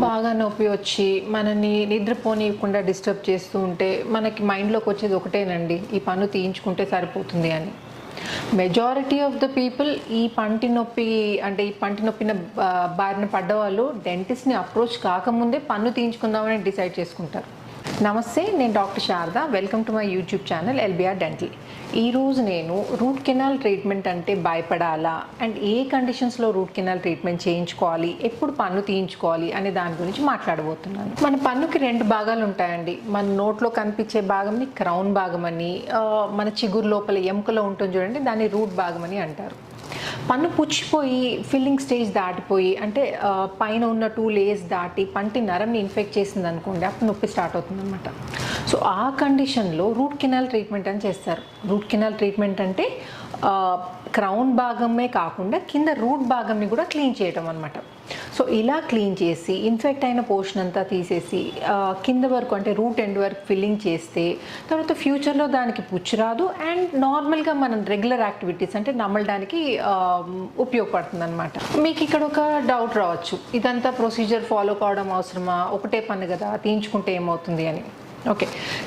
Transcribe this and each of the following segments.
బాగా నొప్పి వచ్చి మనని నిద్రపోనీయకుండా డిస్టర్బ్ చేస్తూ ఉంటే మనకి మైండ్లోకి వచ్చేది ఒకటేనండి. ఈ పన్ను తీయించుకుంటే సరిపోతుంది అని. మెజారిటీ ఆఫ్ ద పీపుల్ ఈ పంటి నొప్పి అంటే ఈ పంటి నొప్పిన బా- బారిన పడ్డవాళ్ళు డెంటిస్ట్ని అప్రోచ్ కాకముందే పన్ను తీయించుకుందామని డిసైడ్ చేసుకుంటారు. నమస్తే నేను doctor Sharada. Welcome to my YouTube channel LBR dental. ఈరోజు నేను రూట్ కెనాల్ ట్రీట్మెంట్ అంటే భయపడాలా? అండ్ ఏ కండిషన్స్లో రూట్ కెనాల్ ట్రీట్మెంట్ చేయించుకోవాలి? ఎప్పుడు పన్ను తీయించుకోవాలి? అనే దాని గురించి మాట్లాడబోతున్నాను. మన పన్నుకి రెండు భాగాలు ఉంటాయండి. మన నోట్లో కనిపించే భాగంని క్రౌన్ భాగం అని మన చిగురు లోపల ఎముకలో ఉంటుంది చూడండి దాన్ని రూట్ భాగం అని అంటారు. పన్ను పుచ్చిపోయి ఫిల్లింగ్ స్టేజ్ దాటిపోయి అంటే పైన ఉన్న టూ లేయర్స్ దాటి పంటి నరంని ఇన్ఫెక్ట్ చేసింది అనుకోండి అప్పుడు నొప్పి స్టార్ట్ అవుతుంది అనమాట సో ఆ కండిషన్లో రూట్ కెనాల్ ట్రీట్మెంట్ అని చేస్తారు. రూట్ కెనాల్ ట్రీట్మెంట్ అంటే క్రౌన్ భాగమే కాకుండా కింద రూట్ భాగంని కూడా క్లీన్ చేయటం అనమాట సో ఇలా క్లీన్ చేసి ఇన్ఫెక్ట్ అయిన పోర్షన్ అంతా తీసేసి కింద వరకు అంటే రూట్ ఎండ్ వరకు ఫిల్లింగ్ చేస్తే తర్వాత ఫ్యూచర్లో దానికి పుచ్చు రాదు అండ్ నార్మల్గా మనం రెగ్యులర్ యాక్టివిటీస్ అంటే నమ్మడానికి ఉపయోగపడుతుంది అనమాట మీకు ఇక్కడ ఒక డౌట్ రావచ్చు. ఇదంతా ప్రొసీజర్ ఫాలో కావడం అవసరమా? ఒకటే పని కదా తీయించుకుంటే ఏమవుతుంది అని. ఓకే.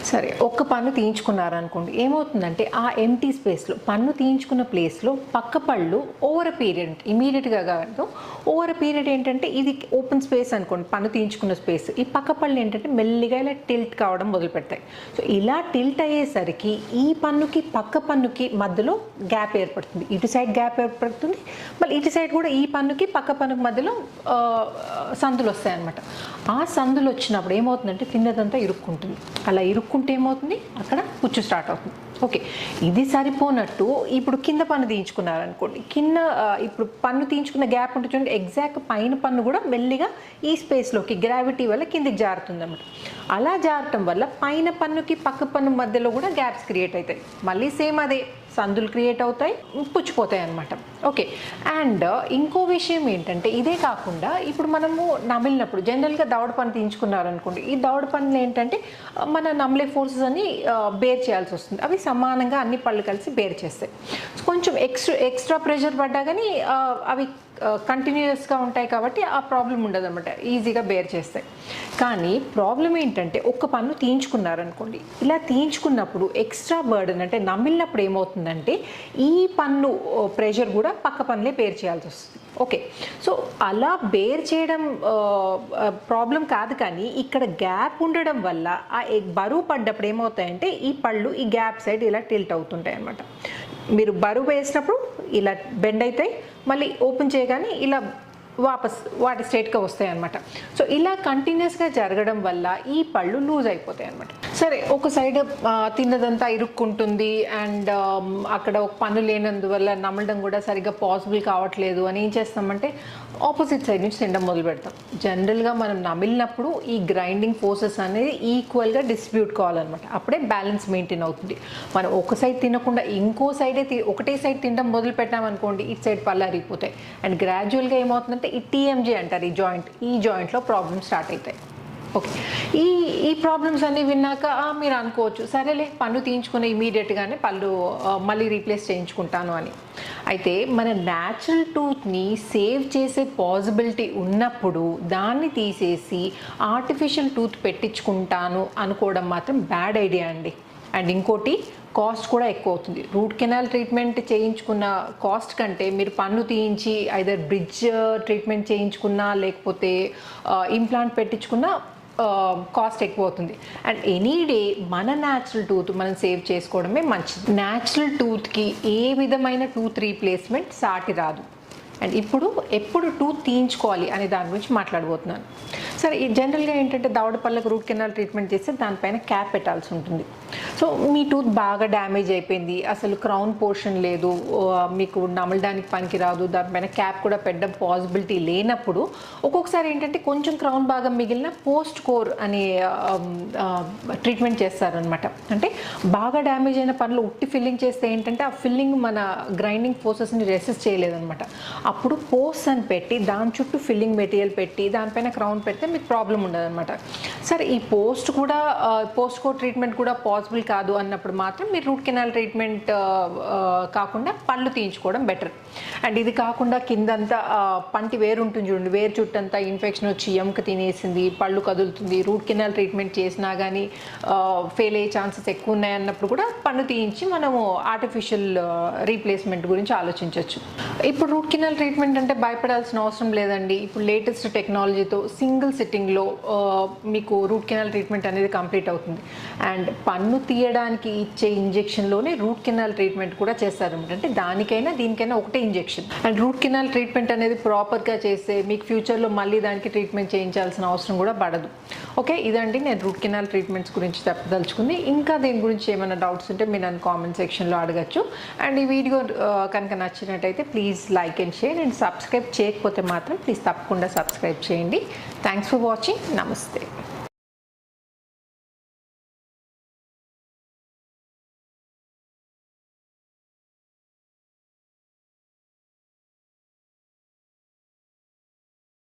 సరే ఒక్క పన్ను తీయించుకున్నారనుకోండి ఏమవుతుందంటే ఆ ఎంటీ స్పేస్లో పన్ను తీయించుకున్న ప్లేస్లో పక్క పళ్ళు ఓవర్ పీరియడ్ ఇమీడియట్గా కాదు ఓవర్ పీరియడ్ ఏంటంటే ఇది ఓపెన్ స్పేస్ అనుకోండి పన్ను తీయించుకున్న స్పేస్ ఈ పక్క పళ్ళు ఏంటంటే మెల్లిగా ఇలా టిల్ట్ కావడం మొదలు పెడతాయి సో ఇలా టిల్ట్ అయ్యేసరికి ఈ పన్నుకి పక్క పన్నుకి మధ్యలో గ్యాప్ ఏర్పడుతుంది. ఇటు సైడ్ గ్యాప్ ఏర్పడుతుంది మళ్ళీ ఇటు సైడ్ కూడా ఈ పన్నుకి పక్క పన్నుకి మధ్యలో సందులు వస్తాయి అన్నమాట ఆ సందులు వచ్చినప్పుడు ఏమవుతుందంటే తిన్నదంతా ఇరుక్కుంటుంది. అలా ఇరుక్కుంటే ఏమవుతుంది? అక్కడ పుచ్చు స్టార్ట్ అవుతుంది. ఓకే. ఇది సరిపోనట్టు ఇప్పుడు కింద పన్ను తీయించుకున్నారనుకోండి. కింద ఇప్పుడు పన్ను తీయించుకున్న గ్యాప్ ఉంటుంది చూడండి. ఎగ్జాక్ట్ పైన పన్ను కూడా మెల్లిగా ఈ స్పేస్లోకి గ్రావిటీ వల్ల కిందికి జారుతుంది అనమాట అలా జారటం వల్ల పైన పన్నుకి పక్క పన్ను మధ్యలో కూడా గ్యాప్స్ క్రియేట్ అవుతాయి. మళ్ళీ సేమ్ అదే. సందులు క్రియేట్ అవుతాయి పుచ్చిపోతాయి అనమాట ఓకే అండ్ uh, ఇంకో విషయం ఏంటంటే ఇదే కాకుండా ఇప్పుడు మనము నమిలినప్పుడు జనరల్గా దవడ పని తీయించుకున్నారనుకోండి ఈ దవడ పనులు ఏంటంటే uh, మన నమిలే ఫోర్సెస్ అన్ని uh, బేర్ చేయాల్సి వస్తుంది. అవి సమానంగా అన్ని పళ్ళు కలిసి బేర్ చేస్తాయి. కొంచెం ఎక్స్ట్రా ఎక్స్ట్రా ప్రెషర్ పడ్డా కానీ అవి కంటిన్యూస్గా ఉంటాయి కాబట్టి ఆ ప్రాబ్లం ఉండదు అనమాట ఈజీగా బేర్ చేస్తాయి. కానీ ప్రాబ్లం ఏంటంటే ఒక్క పన్ను తీయించుకున్నారనుకోండి. ఇలా తీయించుకున్నప్పుడు ఎక్స్ట్రా బర్డన్ అంటే నమిలినప్పుడు ఏమవుతుందంటే ఈ పన్ను ప్రెషర్ కూడా పక్క పనులే బేర్ చేయాల్సి వస్తుంది. ఓకే సో అలా బేర్ చేయడం ప్రాబ్లం కాదు కానీ ఇక్కడ గ్యాప్ ఉండడం వల్ల ఆ బరువు పడ్డప్పుడు ఏమవుతాయంటే ఈ పళ్ళు ఈ గ్యాప్ సైడ్ ఇలా టిల్ట్ అవుతుంటాయి అనమాట మీరు బరువు వేసినప్పుడు ఇలా బెండ్ అవుతాయి మళ్ళీ ఓపెన్ చేయగానే ఇలా వాపస్ వాటి స్టేట్గా వస్తాయి అనమాట సో ఇలా కంటిన్యూస్గా జరగడం వల్ల ఈ పళ్ళు లూజ్ అయిపోతాయి అనమాట సరే ఒక సైడ్ తిన్నదంతా ఇరుక్కుంటుంది అండ్ అక్కడ ఒక పని లేనందువల్ల నమ్మడం కూడా సరిగ్గా పాసిబుల్ కావట్లేదు అని ఏం చేస్తామంటే ఆపోజిట్ సైడ్ నుంచి తినడం మొదలు పెడతాం. జనరల్గా మనం నమిలినప్పుడు ఈ గ్రైండింగ్ ఫోర్సెస్ అనేది ఈక్వల్గా డిస్ట్రిబ్యూట్ కావాలన్నమాట. అప్పుడే బ్యాలెన్స్ మెయింటైన్ అవుతుంది. మనం ఒక సైడ్ తినకుండా ఇంకో సైడే తి- ఒకటే సైడ్ తినడం మొదలు పెట్టామనుకోండి ఇటు సైడ్ పళ్ళు అరిగిపోతాయి. అండ్ గ్రాడ్యువల్గా ఏమవుతుందంటే ఈ టీఎంజీ అంటారు ఈ జాయింట్ ఈ జాయింట్లో ప్రాబ్లమ్స్ స్టార్ట్ అవుతాయి. ఓకే ఈ ఈ ప్రాబ్లమ్స్ అన్నీ విన్నాక మీరు అనుకోవచ్చు. సరేలే పన్ను తీయించుకుని ఇమీడియట్గానే పళ్ళు మళ్ళీ రీప్లేస్ చేయించుకుంటాను అని. అయితే మన న్యాచురల్ టూత్ని సేవ్ చేసే పాసిబిలిటీ ఉన్నప్పుడు దాన్ని తీసేసి ఆర్టిఫిషియల్ టూత్ పెట్టించుకుంటాను అనుకోవడం మాత్రం బ్యాడ్ ఐడియా అండి. అండ్ ఇంకోటి కాస్ట్ కూడా ఎక్కువ అవుతుంది. రూట్ కెనాల్ ట్రీట్మెంట్ చేయించుకున్న కాస్ట్ కంటే మీరు పన్ను తీయించి ఐదర్ బ్రిడ్జ్ ట్రీట్మెంట్ చేయించుకున్నా లేకపోతే uh, ఇంప్లాంట్ పెట్టించుకున్నా కాస్ట్ ఎక్కువ అవుతుంది అండ్ ఎనీ డే మన న్యాచురల్ టూత్ మనం సేవ్ చేసుకోవడమే మంచిది. న్యాచురల్ టూత్కి ఏ విధమైన టూత్ రీప్లేస్మెంట్ సాటి రాదు. అండ్ ఇప్పుడు ఎప్పుడు టూత్ తీయించుకోవాలి అనే దాని గురించి మాట్లాడబోతున్నాను. సరే ఈ జనరల్గా ఏంటంటే దవడ పళ్ళకు రూట్ కెనాల్ ట్రీట్మెంట్ చేస్తే దానిపైన క్యాప్ పెట్టాల్సి ఉంటుంది. సో మీ టూత్ బాగా డ్యామేజ్ అయిపోయింది అసలు క్రౌన్ పోర్షన్ లేదు మీకు నమలడానికి పనికి రాదు దానిపైన క్యాప్ కూడా పెట్టడం పాసిబిలిటీ లేనప్పుడు ఒక్కొక్కసారి ఏంటంటే కొంచెం క్రౌన్ భాగం మిగిలిన పోస్ట్ కోర్ అనే ట్రీట్మెంట్ చేస్తారనమాట అంటే బాగా డ్యామేజ్ అయిన పనులు ఉట్టి ఫిల్లింగ్ చేస్తే ఏంటంటే ఆ ఫిల్లింగ్ మన గ్రైండింగ్ ఫోర్సెస్ని రెసిస్ట్ చేయలేదన్నమాట. అప్పుడు పోస్ట్ అని పెట్టి దాని చుట్టూ ఫిల్లింగ్ మెటీరియల్ పెట్టి దానిపైన క్రౌన్ పెడితే మీకు ప్రాబ్లం ఉండదు అనమాట సరే ఈ పోస్ట్ కూడా పోస్ట్ కో ట్రీట్మెంట్ కూడా పాసిబుల్ కాదు అన్నప్పుడు మాత్రం మీరు రూట్ కెనాల్ ట్రీట్మెంట్ కాకుండా పళ్ళు తీయించుకోవడం బెటర్ అండ్ ఇది కాకుండా కిందంతా పంటి వేరు ఉంటుంది చూడండి. వేరు చుట్టంతా ఇన్ఫెక్షన్ వచ్చి ఎముక తినేసింది పళ్ళు కదులుతుంది. రూట్ కెనాల్ ట్రీట్మెంట్ చేసినా కానీ ఫెయిల్ అయ్యే ఛాన్సెస్ ఎక్కువ ఉన్నాయి అన్నప్పుడు కూడా పన్ను తీయించి మనము ఆర్టిఫిషియల్ రీప్లేస్మెంట్ గురించి ఆలోచించవచ్చు ఇప్పుడు రూట్ కెనాల్ ట్రీట్మెంట్ అంటే భయపడాల్సిన అవసరం లేదండి. ఇప్పుడు లేటెస్ట్ టెక్నాలజీతో సింగిల్ సిట్టింగ్లో మీకు రూట్ కెనాల్ ట్రీట్మెంట్ అనేది కంప్లీట్ అవుతుంది. అండ్ పన్ను తీయడానికి ఇచ్చే ఇంజెక్షన్లోనే రూట్ కెనాల్ ట్రీట్మెంట్ కూడా చేస్తారు. అంటే దానికైనా దీనికైనా ఒకటే injection and root canal treatment అనేది ప్రాపర్గా చేస్తే మీకు ఫ్యూచర్లో మళ్ళీ దానికి ట్రీట్మెంట్ చేయించాల్సిన అవసరం కూడా పడదు. ఓకే ఇదండి నేను రూట్ కెనాల్ ట్రీట్మెంట్స్ గురించి చెప్పదలుచుకుంది. ఇంకా దీని గురించి ఏమైనా డౌట్స్ ఉంటే మీరు నన్ను కామెంట్ సెక్షన్లో అడగచ్చు. అండ్ ఈ వీడియో కనుక నచ్చినట్టయితే please like and share and subscribe చేయకపోతే మాత్రం ప్లీజ్ తప్పకుండా సబ్స్క్రైబ్ చేయండి. Thanks for watching. Namaste.